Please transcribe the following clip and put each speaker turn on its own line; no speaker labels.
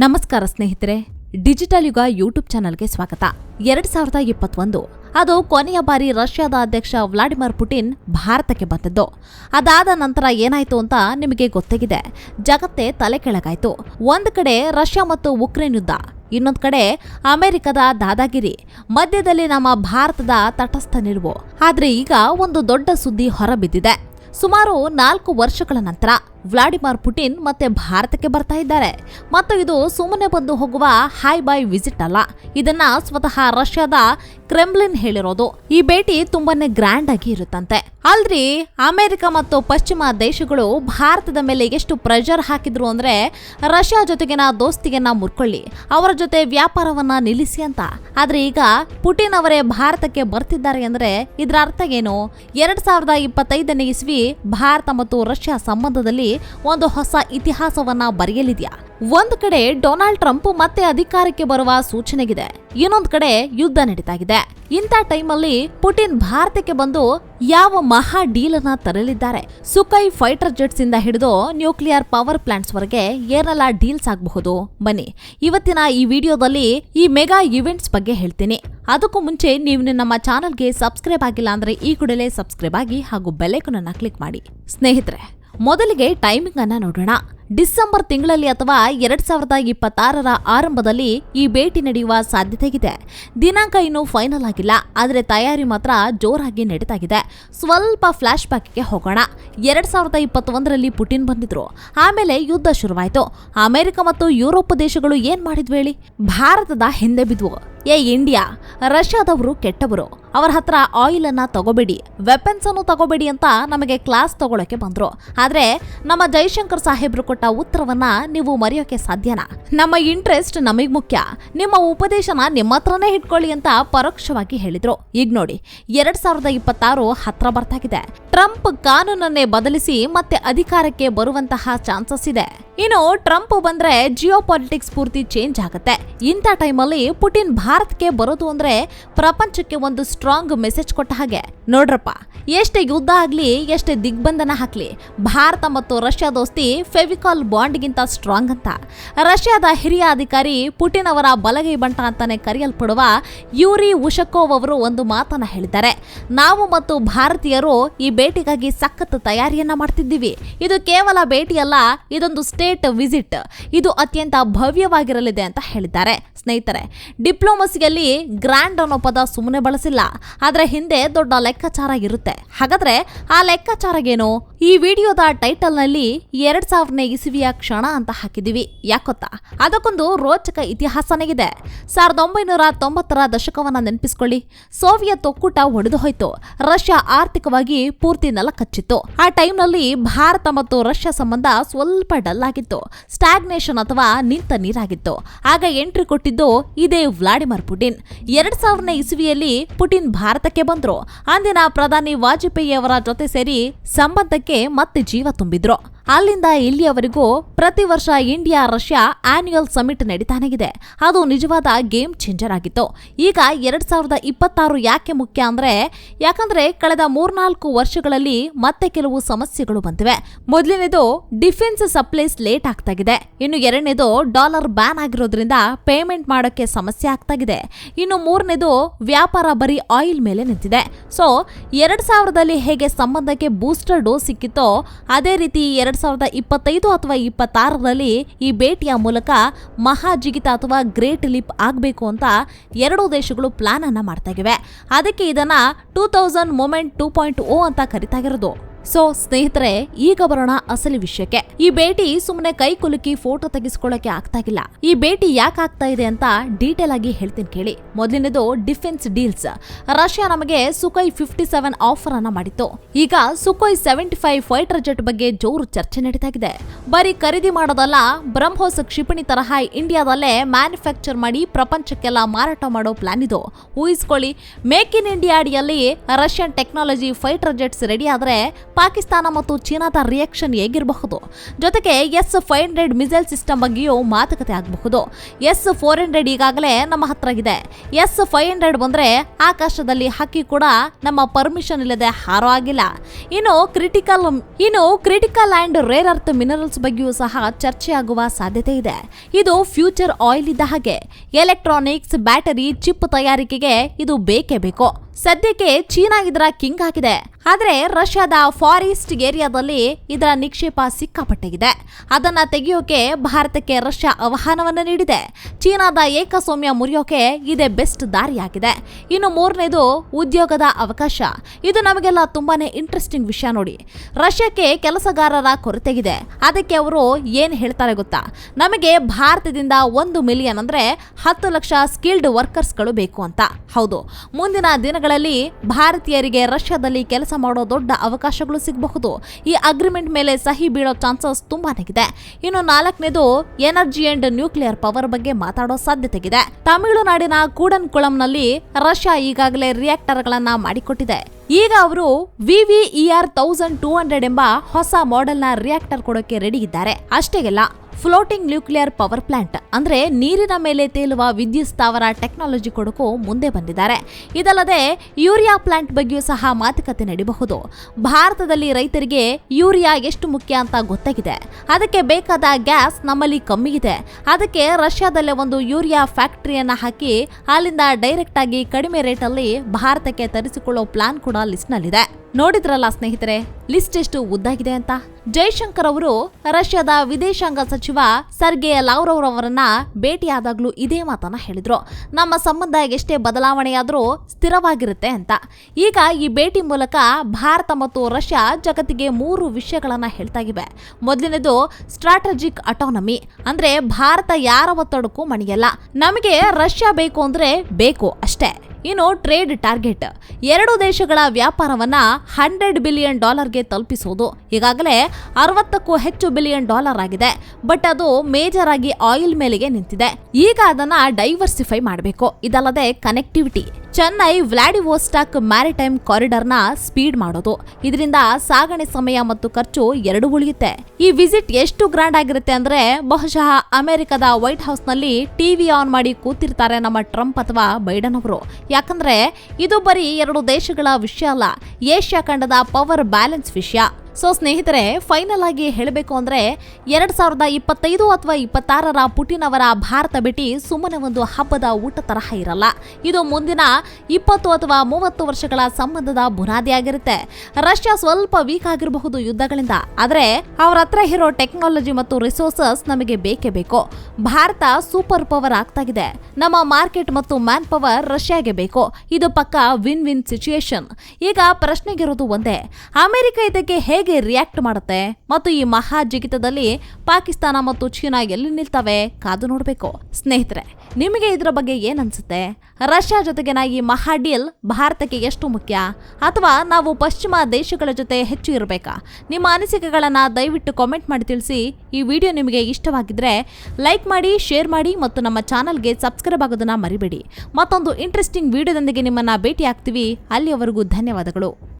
ನಮಸ್ಕಾರ ಸ್ನೇಹಿತರೆ, ಡಿಜಿಟಲ್ ಯುಗ ಯೂಟ್ಯೂಬ್ ಚಾನಲ್ಗೆ ಸ್ವಾಗತ. ಎರಡ್ ಸಾವಿರದ ಇಪ್ಪತ್ತೊಂದು, ಅದು ಕೊನೆಯ ಬಾರಿ ರಷ್ಯಾದ ಅಧ್ಯಕ್ಷ ವ್ಲಾಡಿಮಿರ್ ಪುಟಿನ್ ಭಾರತಕ್ಕೆ ಬಂದದ್ದು. ಅದಾದ ನಂತರ ಏನಾಯ್ತು ಅಂತ ನಿಮಗೆ ಗೊತ್ತಾಗಿದೆ. ಜಗತ್ತೇ ತಲೆ ಕೆಳಗಾಯಿತು. ಒಂದು ಕಡೆ ರಷ್ಯಾ ಮತ್ತು ಉಕ್ರೇನ್ ಯುದ್ಧ, ಇನ್ನೊಂದು ಕಡೆ ಅಮೆರಿಕದ ದಾದಾಗಿರಿ, ಮಧ್ಯದಲ್ಲಿ ನಮ್ಮ ಭಾರತದ ತಟಸ್ಥ ನಿಲುವು. ಆದ್ರೆ ಈಗ ಒಂದು ದೊಡ್ಡ ಸುದ್ದಿ ಹೊರಬಿದ್ದಿದೆ. ಸುಮಾರು ನಾಲ್ಕು ವರ್ಷಗಳ ನಂತರ ವ್ಲಾಡಿಮಿರ್ ಪುಟಿನ್ ಮತ್ತೆ ಭಾರತಕ್ಕೆ ಬರ್ತಾ ಇದ್ದಾರೆ. ಮತ್ತು ಇದು ಸುಮ್ಮನೆ ಬಂದು ಹೋಗುವ ಹಾಯ್ ಬಾಯ್ ವಿಸಿಟ್ ಅಲ್ಲ. ಇದನ್ನ ಸ್ವತಃ ರಷ್ಯಾದ ಕ್ರೆಮ್ಲಿನ್ ಹೇಳಿರೋದು. ಈ ಭೇಟಿ ತುಂಬಾನೇ ಗ್ರ್ಯಾಂಡ್ ಆಗಿ ಇರುತ್ತಂತೆ. ಅಲ್ರಿ, ಅಮೆರಿಕ ಮತ್ತು ಪಶ್ಚಿಮ ದೇಶಗಳು ಭಾರತದ ಮೇಲೆ ಎಷ್ಟು ಪ್ರೆಷರ್ ಹಾಕಿದ್ರು ಅಂದ್ರೆ ರಷ್ಯಾ ಜೊತೆಗಿನ ದೋಸ್ತಿಗೆನ ಮುರ್ಕೊಳ್ಳಿ. ಅವರ ಜೊತೆ ವ್ಯಾಪಾರವನ್ನ ನಿಲ್ಲಿಸಿ ಅಂತ. ಆದ್ರೆ ಈಗ ಪುಟಿನ್ ಅವರೇ ಭಾರತಕ್ಕೆ ಬರ್ತಿದ್ದಾರೆ ಅಂದ್ರೆ ಇದರ ಅರ್ಥ ಏನು? ಎರಡ್ ಸಾವಿರದ ಇಪ್ಪತ್ತೈದನೇ ಇಸ್ವಿ ಭಾರತ ಮತ್ತು ರಷ್ಯಾ ಸಂಬಂಧದಲ್ಲಿ ಒಂದು ಹೊಸ ಇತಿಹಾಸವನ್ನ ಬರೆಯಲಿದೆಯಾ? ಒಂದ್ ಕಡೆ ಡೊನಾಲ್ಡ್ ಟ್ರಂಪ್ ಮತ್ತೆ ಅಧಿಕಾರಕ್ಕೆ ಬರುವ ಸೂಚನೆಗಿದೆ. ಇನ್ನೊಂದ್ ಕಡೆ ಯುದ್ಧ ನಡೀತಾಗಿದೆ. ಇಂಥ ಟೈಮಲ್ಲಿ ಪುಟಿನ್ ಭಾರತಕ್ಕೆ ಬಂದು ಯಾವ ಮಹಾ ಡೀಲ್ ಅನ್ನ ತರಲಿದ್ದಾರೆ? ಸುಕೈ ಫೈಟರ್ ಜೆಟ್ಸ್ ಇಂದ ಹಿಡಿದು ನ್ಯೂಕ್ಲಿಯರ್ ಪವರ್ ಪ್ಲಾಂಟ್ಸ್ ವರೆಗೆ ಏನೆಲ್ಲ ಡೀಲ್ಸ್ ಆಗಬಹುದು? ಬನ್ನಿ, ಇವತ್ತಿನ ಈ ವಿಡಿಯೋದಲ್ಲಿ ಈ ಮೆಗಾ ಇವೆಂಟ್ಸ್ ಬಗ್ಗೆ ಹೇಳ್ತೀನಿ. ಅದಕ್ಕೂ ಮುಂಚೆ ನೀವು ನಮ್ಮ ಚಾನಲ್ಗೆ ಸಬ್ಸ್ಕ್ರೈಬ್ ಆಗಿಲ್ಲ ಅಂದ್ರೆ ಈ ಕೂಡಲೇ ಸಬ್ಸ್ಕ್ರೈಬ್ ಆಗಿ ಹಾಗೂ ಬೆಲ್ಲೈಕನ್ ಅನ್ನ ಕ್ಲಿಕ್ ಮಾಡಿ. ಸ್ನೇಹಿತರೆ ಮೊದಲಿಗೆ ಟೈಮಿಂಗ್ ಅನ್ನ ನೋಡೋಣ. ಡಿಸೆಂಬರ್ ತಿಂಗಳಲ್ಲಿ ಅಥವಾ ಎರಡ್ ಸಾವಿರದ ಇಪ್ಪತ್ತಾರರ ಆರಂಭದಲ್ಲಿ ಈ ಭೇಟಿ ನಡೆಯುವ ಸಾಧ್ಯತೆ ಇದೆ ದಿನಾಂಕ ಇನ್ನೂ ಫೈನಲ್ ಆಗಿಲ್ಲ. ಆದರೆ ತಯಾರಿ ಮಾತ್ರ ಜೋರಾಗಿ ನಡೀತಾಗಿದೆ. ಸ್ವಲ್ಪ ಫ್ಲಾಶ್ ಬ್ಯಾಕ್ಗೆ ಹೋಗೋಣ. ಎರಡ್ ಸಾವಿರದ ಇಪ್ಪತ್ತೊಂದರಲ್ಲಿ ಪುಟಿನ್ ಬಂದಿದ್ರು. ಆಮೇಲೆ ಯುದ್ಧ ಶುರುವಾಯಿತು. ಅಮೆರಿಕ ಮತ್ತು ಯುರೋಪ್ ದೇಶಗಳು ಏನ್ ಮಾಡಿದ್ವಿ ಹೇಳಿ? ಭಾರತದ ಹಿಂದೆ ಬಿದ್ವು. ಏ, ಇಂಡಿಯಾ, ರಷ್ಯಾದವರು ಕೆಟ್ಟವರು. ಅವರ ಹತ್ರ ಆಯಿಲ್ ಅನ್ನ ತಗೋಬೇಡಿ, ವೆಪನ್ಸ್ ಅನ್ನು ತಗೋಬೇಡಿ ಅಂತ ನಮಗೆ ಕ್ಲಾಸ್ ತಗೊಳಕ್ಕೆ ಬಂದ್ರು. ಆದ್ರೆ ನಮ್ಮ ಜೈಶಂಕರ್ ಸಾಹೇಬ್ರು ಕೊಟ್ಟ ಉತ್ತರವನ್ನ ನೀವು ಮರೆಯೋಕೆ ಸಾಧ್ಯನಾ? ನಮ್ಮ ಇಂಟ್ರೆಸ್ಟ್ ನಮಗ್ ಮುಖ್ಯ. ನಿಮ್ಮ ಉಪದೇಶನ ನಿಮ್ಮ ಹತ್ರನೇ ಇಟ್ಕೊಳ್ಳಿ ಅಂತ ಪರೋಕ್ಷವಾಗಿ ಹೇಳಿದ್ರು. ಈಗ ನೋಡಿ, ಎರಡ್ ಸಾವಿರದ ಇಪ್ಪತ್ತಾರು ಹತ್ರ ಬರ್ತಾಗಿದೆ. ಟ್ರಂಪ್ ಕಾನೂನನ್ನೇ ಬದಲಿಸಿ ಮತ್ತೆ ಅಧಿಕಾರಕ್ಕೆ ಬರುವಂತಹ ಚಾನ್ಸಸ್ ಇದೆ. ಇನ್ನು ಟ್ರಂಪ್ ಬಂದ್ರೆ ಜಿಯೋ ಪಾಲಿಟಿಕ್ಸ್ ಪೂರ್ತಿ ಚೇಂಜ್ ಆಗುತ್ತೆ. ಇಂಥ ಟೈಮಲ್ಲಿ ಪುಟಿನ್ ಭಾರತಕ್ಕೆ ಬರೋದು ಅಂದ್ರೆ ಪ್ರಪಂಚಕ್ಕೆ ಒಂದು ಸ್ಟ್ರಾಂಗ್ ಮೆಸೇಜ್ ಕೊಟ್ಟ ಹಾಗೆ. ನೋಡ್ರಪ್ಪ, ಎಷ್ಟೇ ಯುದ್ಧ ಆಗ್ಲಿ, ಎಷ್ಟೇ ದಿಗ್ಬಂಧನ ಹಾಕ್ಲಿ, ಭಾರತ ಮತ್ತು ರಷ್ಯಾ ದೋಸ್ತಿ ಫೆವಿಕಾಲ್ ಬಾಂಡ್ಗಿಂತ ಸ್ಟ್ರಾಂಗ್ ಅಂತ. ರಷ್ಯಾದ ಹಿರಿಯ ಅಧಿಕಾರಿ ಪುಟಿನ್ ಅವರ ಬಲಗೈ ಬಂಟ ಅಂತಾನೆ ಕರೆಯಲ್ಪಡುವ ಯೂರಿ ಉಷಕೋವ್ ಅವರು ಒಂದು ಮಾತನ್ನ ಹೇಳಿದ್ದಾರೆ. ನಾವು ಮತ್ತು ಭಾರತೀಯರು ಈ ಭೇಟಿಗಾಗಿ ಸಖತ್ ತಯಾರಿಯನ್ನ ಮಾಡ್ತಿದ್ದೀವಿ. ಇದು ಕೇವಲ ಭೇಟಿಯಲ್ಲ, ಇದೊಂದು ಸ್ಟೇಟ್ ವಿಸಿಟ್. ಇದು ಅತ್ಯಂತ ಭವ್ಯವಾಗಿರಲಿದೆ ಅಂತ ಹೇಳಿದ್ದಾರೆ. ಸ್ನೇಹಿತರೆ, ಡಿಪ್ಲೊಮಸಿಯಲ್ಲಿ ಗ್ರ್ಯಾಂಡ್ ಅನ್ನೋ ಪದ ಸುಮ್ಮನೆ ಬಳಸಿಲ್ಲ. ಆದ್ರೆ ಹಿಂದೆ ದೊಡ್ಡ ಲೆಕ್ಕಾಚಾರ ಇರುತ್ತೆ. ಹಾಗಾದ್ರೆ ಆ ಲೆಕ್ಕಾಚಾರಗೇನು? ಈ ವಿಡಿಯೋದ ಟೈಟಲ್ನಲ್ಲಿ ಎರಡ್ ಸಾವಿರನೇ ಇಸವಿಯ ಕ್ಷಣ ಅಂತ ಹಾಕಿದೀವಿ ಯಾಕೊತ್ತಾ ಅದಕ್ಕೊಂದು ರೋಚಕ ಇತಿಹಾಸನಾಗಿದೆ. ಸಾವಿರದ ಒಂಬೈನೂರ ತೊಂಬತ್ತರ ದಶಕವನ್ನ ನೆನಪಿಸ್ಕೊಳ್ಳಿ. ಸೋವಿಯತ್ ಒಕ್ಕೂಟ ಒಡೆದು ಹೋಯ್ತು. ರಷ್ಯಾ ಆರ್ಥಿಕವಾಗಿ ಪೂರ್ತಿ ನೆಲ ಕಚ್ಚಿತ್ತು ಆ ಟೈಮ್ನಲ್ಲಿ ಭಾರತ ಮತ್ತು ರಷ್ಯಾ ಸಂಬಂಧ ಸ್ವಲ್ಪ ಡಲ್ ಆಗಿತ್ತು. ಸ್ಟಾಗ್ನೇಷನ್ ಅಥವಾ ನಿಂತ ನೀರಾಗಿತ್ತು. ಆಗ ಎಂಟ್ರಿ ಕೊಟ್ಟಿದ್ದು ಇದೇ ವ್ಲಾಡಿಮಿರ್ ಪುಟಿನ್. ಎರಡ್ ಸಾವಿರನೇ ಇಸುವಿಯಲ್ಲಿ ಪುಟಿನ್ ಭಾರತಕ್ಕೆ ಬಂದ್ರು. ಅಂದಿನ ಪ್ರಧಾನಿ ವಾಜಪೇಯಿ ಅವರ ಜೊತೆ ಸೇರಿ ಸಂಬಂಧಕ್ಕೆ ಮತ್ತೆ ಜೀವ ತುಂಬಿದ್ರು. ಅಲ್ಲಿಂದ ಇಲ್ಲಿಯವರೆಗೂ ಪ್ರತಿ ವರ್ಷ ಇಂಡಿಯಾ ರಷ್ಯಾ ಆನ್ಯುಯಲ್ ಸಮಿಟ್ ನಡೀತಾನೆ ಇದೆ ಅದು ನಿಜವಾದ ಗೇಮ್ ಚೇಂಜರ್ ಆಗಿತ್ತು. ಈಗ ಎರಡ್ ಸಾವಿರದ ಇಪ್ಪತ್ತಾರು ಯಾಕೆ ಮುಖ್ಯ ಅಂದ್ರೆ, ಯಾಕಂದ್ರೆ ಕಳೆದ ಮೂರ್ನಾಲ್ಕು ವರ್ಷಗಳಲ್ಲಿ ಮತ್ತೆ ಕೆಲವು ಸಮಸ್ಯೆಗಳು ಬಂದಿವೆ. ಮೊದಲನೇದು ಡಿಫೆನ್ಸ್ ಸಪ್ಲೈಸ್ ಲೇಟ್ ಆಗ್ತಾಗಿದೆ. ಇನ್ನು ಎರಡನೇದು ಡಾಲರ್ ಬ್ಯಾನ್ ಆಗಿರೋದ್ರಿಂದ ಪೇಮೆಂಟ್ ಮಾಡೋಕ್ಕೆ ಸಮಸ್ಯೆ ಆಗ್ತಾಗಿದೆ. ಇನ್ನು ಮೂರನೇದು, ವ್ಯಾಪಾರ ಬರೀ ಆಯಿಲ್ ಮೇಲೆ ನಿಂತಿದೆ. ಸೊ ಎರಡ್ ಸಾವಿರದಲ್ಲಿ ಹೇಗೆ ಸಂಬಂಧಕ್ಕೆ ಬೂಸ್ಟರ್ ಡೋಸ್ ಸಿಕ್ಕಿತ್ತೋ, ಅದೇ ರೀತಿ ಎರಡ್ ಸಾವಿರದ ಇಪ್ಪತ್ತೈದು ಅಥವಾ ಇಪ್ಪತ್ತಾರರಲ್ಲಿ ಈ ಭೇಟಿಯ ಮೂಲಕ ಮಹಾ ಜಿಗಿತ ಅಥವಾ ಗ್ರೇಟ್ ಲಿಪ್ ಆಗಬೇಕು ಅಂತ ಎರಡೂ ದೇಶಗಳು ಪ್ಲಾನ್ ಅನ್ನ ಮಾಡ್ತಾ ಇವೆ. ಅದಕ್ಕೆ ಇದನ್ನ two thousand moment two point O ಅಂತ ಕರಿತಾಗಿರೋದು ಸೊ ಸ್ನೇಹಿತರೆ, ಈಗ ಬರೋಣ ಅಸಲಿ ವಿಷಯಕ್ಕೆ. ಈ ಭೇಟಿ ಸುಮ್ಮನೆ ಕೈ ಕುಲುಕಿ ಫೋಟೋ ತೆಗೆಸ್ಕೊಳ್ಳೋಕೆ ಆಗ್ತಾಗಿಲ್ಲ ಈ ಭೇಟಿ ಯಾಕೆ ಆಗ್ತಾ ಇದೆ ಅಂತ ಡೀಟೇಲ್ ಆಗಿ ಹೇಳ್ತೀನಿ ಕೇಳಿ. ಮೊದಲನೇದು ಡಿಫೆನ್ಸ್ ಡೀಲ್ಸ್ ರಷ್ಯಾ ನಮಗೆ ಸುಖೈ ಫಿಫ್ಟಿ ಸೆವೆನ್ ಆಫರ್ ಅನ್ನ ಮಾಡಿತ್ತು. ಈಗ Sukhoi seventy five fighter jet ಬಗ್ಗೆ ಜೋರು ಚರ್ಚೆ ನಡೀತಾ ಇದೆ ಬರೀ ಖರೀದಿ ಮಾಡೋದಲ್ಲ, ಬ್ರಹ್ಮೋಸ್ ಕ್ಷಿಪಣಿ ತರಹ ಇಂಡಿಯಾದಲ್ಲೇ ಮ್ಯಾನುಫ್ಯಾಕ್ಚರ್ ಮಾಡಿ ಪ್ರಪಂಚಕ್ಕೆಲ್ಲ ಮಾರಾಟ ಮಾಡೋ ಪ್ಲಾನ್ ಇದು. ಊಹಿಸ್ಕೊಳ್ಳಿ ಮೇಕ್ ಇನ್ ಇಂಡಿಯಾ ಅಡಿಯಲ್ಲಿ Russian technology fighter jets ready ಆದ್ರೆ ಪಾಕಿಸ್ತಾನ ಮತ್ತು ಚೀನಾದ ರಿಯಾಕ್ಷನ್ ಹೇಗಿರಬಹುದು? ಜೊತೆಗೆ S five hundred missile system ಬಗ್ಗೆಯೂ ಮಾತುಕತೆ ಆಗಬಹುದು. ಎಸ್ ಫೋರ್ ಹಂಡ್ರೆಡ್ ಈಗಾಗಲೇ ನಮ್ಮ ಹತ್ರ ಇದೆ. ಎಸ್ ಫೈವ್ ಹಂಡ್ರೆಡ್ ಬಂದ್ರೆ ಆಕಾಶದಲ್ಲಿ ಹಕ್ಕಿ ಕೂಡ ನಮ್ಮ ಪರ್ಮಿಷನ್ ಇಲ್ಲದೆ ಹಾರೋ ಆಗಿಲ್ಲ. ಇನ್ನು ಕ್ರಿಟಿಕಲ್ ಇನ್ನು critical and rare earth minerals ಬಗ್ಗೆಯೂ ಸಹ ಚರ್ಚೆಯಾಗುವ ಸಾಧ್ಯತೆ ಇದೆ. ಇದು ಫ್ಯೂಚರ್ ಆಯಿಲ್ ಇದ್ದ ಹಾಗೆ. ಎಲೆಕ್ಟ್ರಾನಿಕ್ಸ್ ಬ್ಯಾಟರಿ ಚಿಪ್ ತಯಾರಿಕೆಗೆ ಇದು ಬೇಕೇ ಬೇಕು. ಸದ್ಯಕ್ಕೆ ಚೀನಾ ಇದರ ಕಿಂಗ್ ಆಗಿದೆ. ಆದರೆ ರಷ್ಯಾದ ಫಾರೆಸ್ಟ್ ಏರಿಯಾದಲ್ಲಿ ಇದರ ನಿಕ್ಷೇಪ ಸಿಕ್ಕಾಪಟ್ಟೆಗಿದೆ. ಅದನ್ನ ತೆಗೆಯೋಕೆ ಭಾರತಕ್ಕೆ ರಷ್ಯಾ ಆಹ್ವಾನವನ್ನು ನೀಡಿದೆ. ಚೀನಾದ ಏಕಸ್ವಾಮ್ಯ ಮುರಿಯೋಕೆ ಇದೇ ಬೆಸ್ಟ್ ದಾರಿಯಾಗಿದೆ. ಇನ್ನು ಮೂರನೇದು ಉದ್ಯೋಗದ ಅವಕಾಶ. ಇದು ನಮಗೆಲ್ಲ ತುಂಬಾನೇ ಇಂಟ್ರೆಸ್ಟಿಂಗ್ ವಿಷಯ ನೋಡಿ. ರಷ್ಯಾಕ್ಕೆ ಕೆಲಸಗಾರರ ಕೊರತೆಗಿದೆ. ಅದಕ್ಕೆ ಅವರು ಏನ್ ಹೇಳ್ತಾರೆ ಗೊತ್ತಾ? ನಮಗೆ ಭಾರತದಿಂದ ಒಂದು ಮಿಲಿಯನ್ ಅಂದ್ರೆ ಹತ್ತು ಲಕ್ಷ ಸ್ಕಿಲ್ಡ್ ವರ್ಕರ್ಸ್ಗಳು ಬೇಕು ಅಂತ. ಹೌದು. ಮುಂದಿನ ದಿನಗಳಲ್ಲಿ ಭಾರತೀಯರಿಗೆ ರಷ್ಯಾದಲ್ಲಿ ಕೆಲಸ ಮಾಡೋ ದೊಡ್ಡ ಅವಕಾಶಗಳು ಸಿಗಬಹುದು. ಈ ಅಗ್ರಿಮೆಂಟ್ ಮೇಲೆ ಸಹಿ ಬೀಳೋ ಚಾನ್ಸಸ್ ತುಂಬಾನೇ ಇದೆ. ಇನ್ನು ನಾಲ್ಕನೇದು ಎನರ್ಜಿ ಅಂಡ್ ನ್ಯೂಕ್ಲಿಯರ್ ಪವರ್ ಬಗ್ಗೆ ಮಾತಾಡೋ ಸಾಧ್ಯತೆಗಿದೆ. ತಮಿಳುನಾಡಿನ ಕೂಡನ್ಕುಳಂನಲ್ಲಿ ರಷ್ಯಾ ಈಗಾಗಲೇ ರಿಯಾಕ್ಟರ್ಗಳನ್ನ ಮಾಡಿಕೊಟ್ಟಿದೆ. ಈಗ ಅವರು ವಿವಿಇಆರ್ ತೌಸಂಡ್ ಟೂ ಹಂಡ್ರೆಡ್ ಎಂಬ ಹೊಸ ಮಾಡೆಲ್ನ ರಿಯಾಕ್ಟರ್ ಕೊಡೋಕೆ ರೆಡಿ ಇದ್ದಾರೆ. ಅಷ್ಟೇ ಅಲ್ಲ ಫ್ಲೋಟಿಂಗ್ ನ್ಯೂಕ್ಲಿಯರ್ ಪವರ್ ಪ್ಲಾಂಟ್, ಅಂದ್ರೆ ನೀರಿನ ಮೇಲೆ ತೇಲುವ ವಿದ್ಯುತ್ ಸ್ಥಾವರ ಟೆಕ್ನಾಲಜಿ ಕೊಡಕು ಮುಂದೆ ಬಂದಿದ್ದಾರೆ. ಇದಲ್ಲದೆ ಯೂರಿಯಾ ಪ್ಲಾಂಟ್ ಬಗ್ಗೆಯೂ ಸಹ ಮಾತುಕತೆ ನಡೆಯಬಹುದು ಭಾರತದಲ್ಲಿ ರೈತರಿಗೆ ಯೂರಿಯಾ ಎಷ್ಟು ಮುಖ್ಯ ಅಂತ ಗೊತ್ತಾಗಿದೆ. ಅದಕ್ಕೆ ಬೇಕಾದ ಗ್ಯಾಸ್ ನಮ್ಮಲ್ಲಿ ಕಮ್ಮಿ ಇದೆ. ಅದಕ್ಕೆ ರಷ್ಯಾದಲ್ಲೇ ಒಂದು ಯೂರಿಯಾ ಫ್ಯಾಕ್ಟರಿಯನ್ನು ಹಾಕಿ ಅಲ್ಲಿಂದ ಡೈರೆಕ್ಟ್ ಆಗಿ ಕಡಿಮೆ ರೇಟಲ್ಲಿ ಭಾರತಕ್ಕೆ ತರಿಸಿಕೊಳ್ಳೋ ಪ್ಲಾನ್ ಕೂಡ ಲಿಸ್ಟ್ನಲ್ಲಿದೆ. ನೋಡಿದ್ರಲ್ಲ ಸ್ನೇಹಿತರೆ, ಲಿಸ್ಟ್ ಎಷ್ಟು ಉದ್ದಾಗಿದೆ ಅಂತ? ಜೈಶಂಕರ್ ಅವರು ರಷ್ಯಾದ ವಿದೇಶಾಂಗ ಸಚಿವ ಸರ್ಗೆಯ ಲಾವ್ರವ್ ಅವರನ್ನ ಭೇಟಿಯಾದಾಗ್ಲೂ ಇದೇ ಮಾತನ್ನ ಹೇಳಿದ್ರು. ನಮ್ಮ ಸಂಬಂಧ ಎಷ್ಟೇ ಬದಲಾವಣೆಯಾದರೂ ಸ್ಥಿರವಾಗಿರುತ್ತೆ ಅಂತ. ಈಗ ಈ ಭೇಟಿ ಮೂಲಕ ಭಾರತ ಮತ್ತು ರಷ್ಯಾ ಜಗತ್ತಿಗೆ ಮೂರು ವಿಷಯಗಳನ್ನ ಹೇಳ್ತಾ ಇವೆ. ಮೊದಲನೇದು ಸ್ಟ್ರಾಟಜಿಕ್ ಅಟಾನಮಿ ಅಂದ್ರೆ ಭಾರತ ಯಾರ ಒತ್ತಡಕ್ಕೂ ಮಣಿಯಲ್ಲ. ನಮಗೆ ರಷ್ಯಾ ಬೇಕು ಅಂದ್ರೆ ಬೇಕು ಅಷ್ಟೇ. ಇನ್ನು ಟ್ರೇಡ್ ಟಾರ್ಗೆಟ್ ಎರಡು ದೇಶಗಳ ವ್ಯಾಪಾರವನ್ನ ಹಂಡ್ರೆಡ್ ಬಿಲಿಯನ್ ಡಾಲರ್ಗೆ ತಲುಪಿಸುವುದು ಈಗಾಗಲೇ ಅರವತ್ತಕ್ಕೂ ಹೆಚ್ಚು ಬಿಲಿಯನ್ ಡಾಲರ್ ಆಗಿದೆ. ಬಟ್ ಅದು ಮೇಜರ್ ಆಗಿ ಆಯಿಲ್ ಮೇಲೆಗೆ ನಿಂತಿದೆ. ಈಗ ಅದನ್ನ ಡೈವರ್ಸಿಫೈ ಮಾಡಬೇಕು. ಇದಲ್ಲದೆ ಕನೆಕ್ಟಿವಿಟಿ ಚೆನ್ನೈ ವ್ಲಾಡಿವೋಸ್ಟಾಕ್ ಮ್ಯಾರಿಟೈಮ್ ಕಾರಿಡಾರ್ನ ಸ್ಪೀಡ್ ಮಾಡೋದು. ಇದರಿಂದ ಸಾಗಣೆ ಸಮಯ ಮತ್ತು ಖರ್ಚು ಎರಡು ಉಳಿಯುತ್ತೆ. ಈ ವಿಸಿಟ್ ಎಷ್ಟು ಗ್ರ್ಯಾಂಡ್ ಆಗಿರುತ್ತೆ ಅಂದ್ರೆ ಬಹುಶಃ ಅಮೆರಿಕದ ವೈಟ್ ಹೌಸ್ನಲ್ಲಿ ಟಿವಿ ಆನ್ ಮಾಡಿ ಕೂತಿರ್ತಾರೆ ನಮ್ಮ ಟ್ರಂಪ್ ಅಥವಾ ಬೈಡನ್ ಅವರು. ಯಾಕಂದ್ರೆ ಇದು ಬರೀ ಎರಡು ದೇಶಗಳ ವಿಷಯ ಅಲ್ಲ ಏಷ್ಯಾ ಖಂಡದ ಪವರ್ ಬ್ಯಾಲೆನ್ಸ್ ವಿಷಯ. ಸೊ ಸ್ನೇಹಿತರೆ ಫೈನಲ್ ಆಗಿ ಹೇಳಬೇಕು ಅಂದ್ರೆ ಎರಡ್ ಸಾವಿರದ ಇಪ್ಪತ್ತೈದು ಅಥವಾ ಇಪ್ಪತ್ತಾರರ ಪುಟಿನ್ ಅವರ ಭಾರತ ಭೇಟಿ ಸುಮ್ಮನೆ ಒಂದು ಹಬ್ಬದ ಊಟ ತರಹ ಇರಲ್ಲ. ಇದು ಮುಂದಿನ ಇಪ್ಪತ್ತು ಅಥವಾ ಮೂವತ್ತು ವರ್ಷಗಳ ಸಂಬಂಧದ ಬುನಾದಿಯಾಗಿರುತ್ತೆ. ರಷ್ಯಾ ಸ್ವಲ್ಪ ವೀಕ್ ಆಗಿರಬಹುದು ಯುದ್ಧಗಳಿಂದ. ಆದ್ರೆ, ಅವರ ಹತ್ರ ಇರೋ ಟೆಕ್ನಾಲಜಿ ಮತ್ತು ರಿಸೋರ್ಸಸ್ ನಮಗೆ ಬೇಕೇ ಬೇಕು. ಭಾರತ ಸೂಪರ್ ಪವರ್ ಆಗ್ತಾಗಿದೆ. ನಮ್ಮ ಮಾರ್ಕೆಟ್ ಮತ್ತು ಮ್ಯಾನ್ ಪವರ್ ರಷ್ಯಾಗೆ ಬೇಕು. ಇದು ಪಕ್ಕ ವಿನ್ ವಿನ್ ಸಿಚುಯೇಷನ್ ಈಗ ಪ್ರಶ್ನೆಗಿರೋದು ಒಂದೇ. ಅಮೆರಿಕ ಇದಕ್ಕೆ ಹೇಗೆ ರಿಯಾಕ್ಟ್ ಮಾಡುತ್ತೆ ಮತ್ತು ಈ ಮಹಾ ಜಿಗಿತದಲ್ಲಿ ಪಾಕಿಸ್ತಾನ ಮತ್ತು ಚೀನಾ ಎಲ್ಲಿ ನಿಲ್ತವೆ ಕಾದು ನೋಡಬೇಕು. ಸ್ನೇಹಿತರೆ, ನಿಮಗೆ ಇದರ ಬಗ್ಗೆ ಏನನ್ಸುತ್ತೆ ರಷ್ಯಾ ಜೊತೆಗಿನ ಈ ಮಹಾ ಡೀಲ್ ಭಾರತಕ್ಕೆ ಎಷ್ಟು ಮುಖ್ಯ? ಅಥವಾ ನಾವು ಪಶ್ಚಿಮ ದೇಶಗಳ ಜೊತೆ ಹೆಚ್ಚು ಇರಬೇಕಾ? ನಿಮ್ಮ ಅನಿಸಿಕೆಗಳನ್ನು ದಯವಿಟ್ಟು ಕಾಮೆಂಟ್ ಮಾಡಿ ತಿಳಿಸಿ. ಈ ವಿಡಿಯೋ ನಿಮಗೆ ಇಷ್ಟವಾಗಿದ್ರೆ ಲೈಕ್ ಮಾಡಿ ಶೇರ್ ಮಾಡಿ ಮತ್ತು ನಮ್ಮ ಚಾನಲ್ಗೆ ಸಬ್ಸ್ಕ್ರೈಬ್ ಆಗೋದನ್ನ ಮರಿಬೇಡಿ. ಮತ್ತೊಂದು ಇಂಟ್ರೆಸ್ಟಿಂಗ್ ವಿಡಿಯೋದೊಂದಿಗೆ ನಿಮ್ಮನ್ನ ಭೇಟಿ ಆಗ್ತೀವಿ ಅಲ್ಲಿಯವರೆಗೂ ಧನ್ಯವಾದಗಳು.